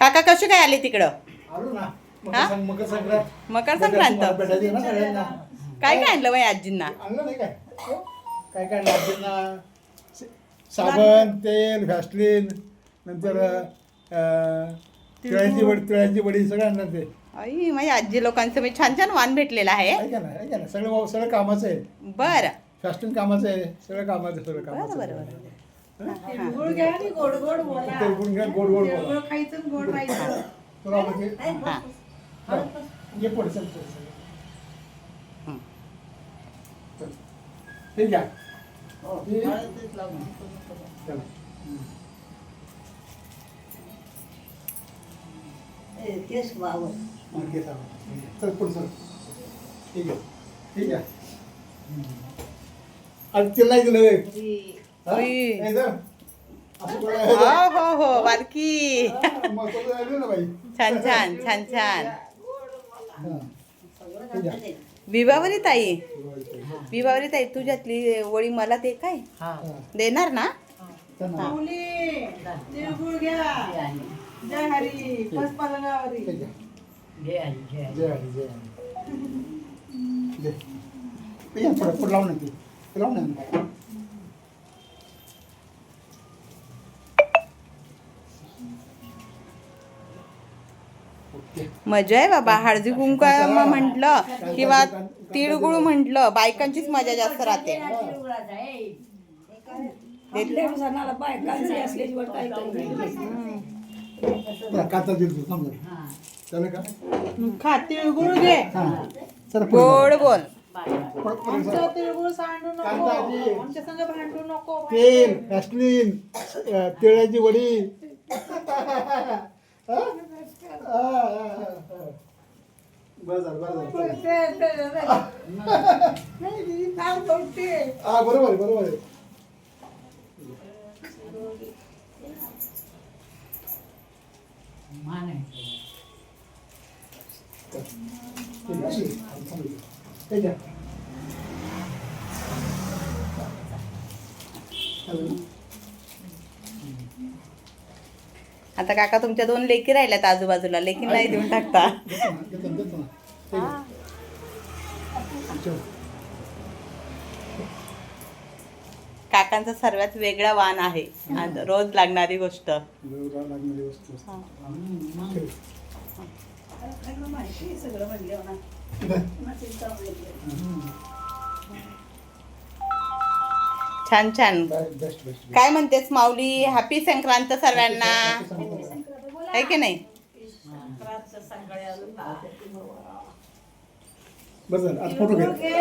काका कसे काय आले तिकडं? आलो ना. हा? मकर मकर संक्रांत. मकर संक्रांत. भेटायची ना सगळ्यांना. काय काय आणलं बाई आजींना? आणलं नाही काय? हो? काय काय राज्यांना साबण तेल व्हॅसलिन नंतर अं, तिळाची वडी तिळाची वडी सगळं आणलं ते. आई माझ्या आजी लोकांचं मी छान छान वाण भेटलेलं आहे. ऐका ना ऐका ना. सगळं सगळं कामाचं आहे. बरं. व्हॅसलिन कामाचं आहे. सगळं कामाचं आहे, सगळं बरं कामाचं बरं आहे. बरं. तिळगुळ घ्या आणि गोड गोड बोला घ्या, गोड गोड बोला. खायचं आणि गोड राहायचं? हां हा. ये पुढे चल चल, चल. हं. चल. हे घ्या हे- चला. घे साबण. चल पुढे चल हे घ्या हे घ्या आणि तिला दिलं. हा? हे. हो हो हो बारकी हा, छान छान छान छान. हा. हे. विवावरी ताई. विवावरी ताई तुझ्यातली वळी मला दे काय? हा. देणार ना? चल ना. माऊली मजा आहे बाबा हळदी कुंकू म्हटलं किंवा तिळगुळ म्हटलं बायकांचीच मजा जास्त राहते. खा तिळगुळ घे. हा. गोड बोल. तेल तिळाची वडी. बरोबर आहे बरोबर आहे. ठीक आहे, अशी. हे घ्या. चालेल. आता काका तुमच्या दोन लेकी राहिल्यात आजूबाजूला लेकी नाही देऊन टाकता. काकांचा सर्वात वेगळा वाण आहे. रोज लागणारी गोष्ट. वेगळा छान छान. काय म्हणतेस माऊली? हॅपी संक्रांत सर्वांना आहे की नाही? बरं झालं आता फोटो घे.